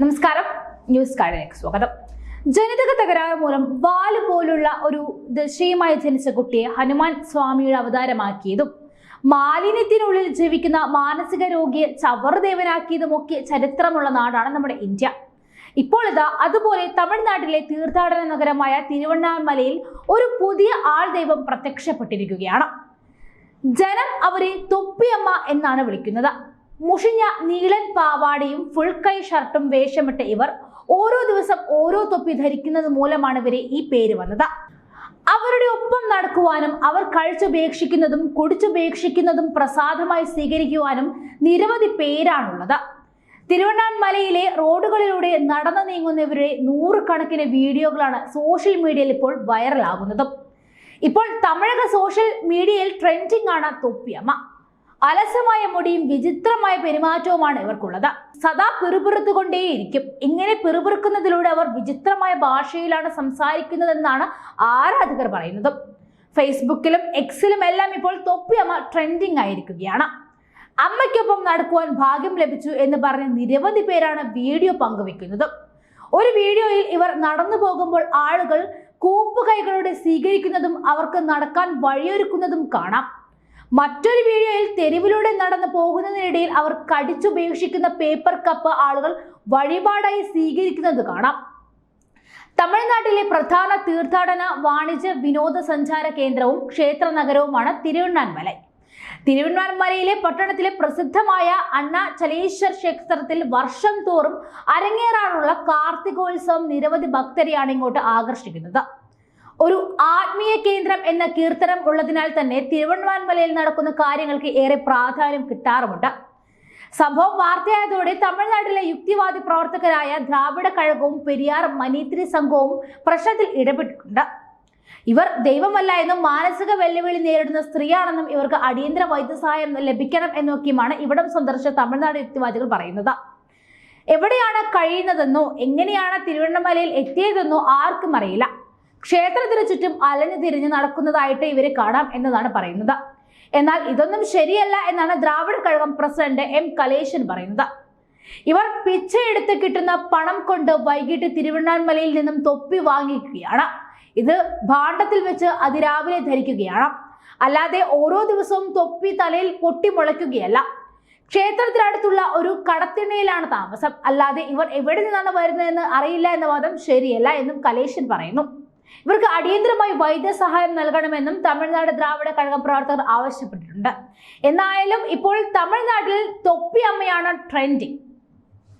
നമസ്കാരം. ന്യൂസ് കാർഡിലേക്ക് സ്വാഗതം. ജനിതക തകരാറ് മൂലം വാൽ പോലുള്ള ഒരു ദശയുമായി ജനിച്ച കുട്ടിയെ ഹനുമാൻ സ്വാമിയുടെ അവതാരമാക്കിയതും മാലിന്യത്തിനുള്ളിൽ ജീവിക്കുന്ന മാനസിക രോഗിയെ ചവർദേവനാക്കിയതുമൊക്കെ ചരിത്രമുള്ള നാടാണ് നമ്മുടെ ഇന്ത്യ. ഇപ്പോൾ ഇതാ അതുപോലെ തമിഴ്നാട്ടിലെ തീർത്ഥാടന നഗരമായ തിരുവണ്ണാമലയിൽ ഒരു പുതിയ ആൾ ദൈവം പ്രത്യക്ഷപ്പെട്ടിരിക്കുകയാണ്. ജനം അവരെ തൊപ്പിയമ്മ എന്നാണ് വിളിക്കുന്നത്. മുഷിഞ്ഞ നീളൻ പാവാടയും ഫുൾ കൈ ഷർട്ടും വേഷമിട്ട ഇവർ ഓരോ ദിവസം ഓരോ തൊപ്പി ധരിക്കുന്നത് മൂലമാണ് ഇവരെ ഈ പേര് വന്നത്. അവരുടെ ഒപ്പം നടക്കുവാനും അവർ കഴിച്ചുപേക്ഷിക്കുന്നതും കുടിച്ചുപേക്ഷിക്കുന്നതും പ്രസാദമായി സ്വീകരിക്കുവാനും നിരവധി പേരാണുള്ളത്. തിരുവണ്ണാമലയിലെ റോഡുകളിലൂടെ നടന്നു നീങ്ങുന്നവരുടെ നൂറുകണക്കിന് വീഡിയോകളാണ് സോഷ്യൽ മീഡിയയിൽ ഇപ്പോൾ വൈറലാകുന്നതും ഇപ്പോൾ തമിഴക സോഷ്യൽ മീഡിയയിൽ ട്രെൻഡിംഗ് ആണ് തൊപ്പിയമ്മ. അലസമായ മുടിയും വിചിത്രമായ പെരുമാറ്റവുമാണ് ഇവർക്കുള്ളത്. സദാ പിറുപിറുത്തുകൊണ്ടേയിരിക്കും. ഇങ്ങനെ പിറുപിറുക്കുന്നതിലൂടെ അവർ വിചിത്രമായ ഭാഷയിലാണ് സംസാരിക്കുന്നതെന്നാണ് ആരാധകർ പറയുന്നത്. ഫേസ്ബുക്കിലും എക്സിലും എല്ലാം ഇപ്പോൾ തൊപ്പിയമ്മ ട്രെൻഡിങ് ആയിരിക്കുകയാണ്. അമ്മയ്ക്കൊപ്പം നടക്കുവാൻ ഭാഗ്യം ലഭിച്ചു എന്ന് പറഞ്ഞ് നിരവധി പേരാണ് വീഡിയോ പങ്കുവെക്കുന്നത്. ഒരു വീഡിയോയിൽ ഇവർ നടന്നു പോകുമ്പോൾ ആളുകൾ കൂപ്പുകൈകളോടെ സ്വീകരിക്കുന്നതും അവർക്ക് നടക്കാൻ വഴിയൊരുക്കുന്നതും കാണാം. മറ്റൊരു വീഡിയോയിൽ തെരുവിലൂടെ നടന്നു പോകുന്നതിനിടയിൽ അവർ കടിച്ചുപേക്ഷിക്കുന്ന പേപ്പർ കപ്പ് ആളുകൾ വഴിപാടായി സ്വീകരിക്കുന്നത് കാണാം. തമിഴ്നാട്ടിലെ പ്രധാന തീർത്ഥാടന വാണിജ്യ വിനോദസഞ്ചാര കേന്ദ്രവും ക്ഷേത്ര നഗരവുമാണ് തിരുവണ്ണാൻമല തിരുവണ്ണാമലയിലെ പട്ടണത്തിലെ പ്രസിദ്ധമായ അണ്ണ ചലേശ്വർ ക്ഷേത്രത്തിൽ വർഷം തോറും അരങ്ങേറാനുള്ള കാർത്തികോത്സവം നിരവധി ഭക്തരെയാണ് ഇങ്ങോട്ട് ആകർഷിക്കുന്നത്. ഒരു ആത്മീയ കേന്ദ്രം എന്ന കീർത്തനം ഉള്ളതിനാൽ തന്നെ തിരുവണ്ണാമലയിൽ നടക്കുന്ന കാര്യങ്ങൾക്ക് ഏറെ പ്രാധാന്യം കിട്ടാറുമുണ്ട്. സംഭവം വാർത്തയായതോടെ തമിഴ്നാട്ടിലെ യുക്തിവാദി പ്രവർത്തകരായ ദ്രാവിഡ കഴകവും പെരിയാർ മനീത്രി സംഘവും പ്രശ്നത്തിൽ ഇടപെട്ടിട്ടുണ്ട്. ഇവർ ദൈവമല്ല എന്നും മാനസിക വെല്ലുവിളി നേരിടുന്ന സ്ത്രീയാണെന്നും ഇവർക്ക് അടിയന്തര വൈദ്യസഹായം ലഭിക്കണം എന്നൊക്കെയുമാണ് ഇവിടം സന്ദർശിച്ച തമിഴ്നാട് യുക്തിവാദികൾ പറയുന്നത്. എവിടെയാണ് കഴിയുന്നതെന്നോ എങ്ങനെയാണ് തിരുവണ്ണാമലയിൽ എത്തിയതെന്നോ ആർക്കും അറിയില്ല. ക്ഷേത്രത്തിന് ചുറ്റും അലഞ്ഞു തിരിഞ്ഞ് നടക്കുന്നതായിട്ട് ഇവരെ കാണാം എന്നതാണ് പറയുന്നത്. എന്നാൽ ഇതൊന്നും ശരിയല്ല എന്നാണ് ദ്രാവിഡ കഴകം പ്രസിഡന്റ് എം കലേശൻ പറയുന്നത്. ഇവർ പിച്ചയെടുത്ത് കിട്ടുന്ന പണം കൊണ്ട് വൈകിട്ട് തിരുവണ്ണാമലയിൽ നിന്നും തൊപ്പി വാങ്ങിക്കുകയാണ്. ഇത് ഭാണ്ഡത്തിൽ വെച്ച് അതിരാവിലെ ധരിക്കുകയാണ്. അല്ലാതെ ഓരോ ദിവസവും തൊപ്പി തലയിൽ പൊട്ടിമുളയ്ക്കുകയല്ല ക്ഷേത്രത്തിനടുത്തുള്ള ഒരു കടത്തിണ്ണയിലാണ് താമസം. അല്ലാതെ ഇവർ എവിടെ നിന്നാണ് വരുന്നതെന്ന് അറിയില്ല എന്ന വാദം ശരിയല്ല എന്നും കലേശൻ പറയുന്നു. ഇവർക്ക് അടിയന്തരമായി വൈദ്യസഹായം നൽകണമെന്നും തമിഴ്നാട് ദ്രാവിഡ കഴകം പ്രവർത്തകർ ആവശ്യപ്പെട്ടിട്ടുണ്ട്. എന്നായാലും ഇപ്പോൾ തമിഴ്നാട്ടിൽ തൊപ്പി അമ്മയാണ് ട്രെൻഡിങ്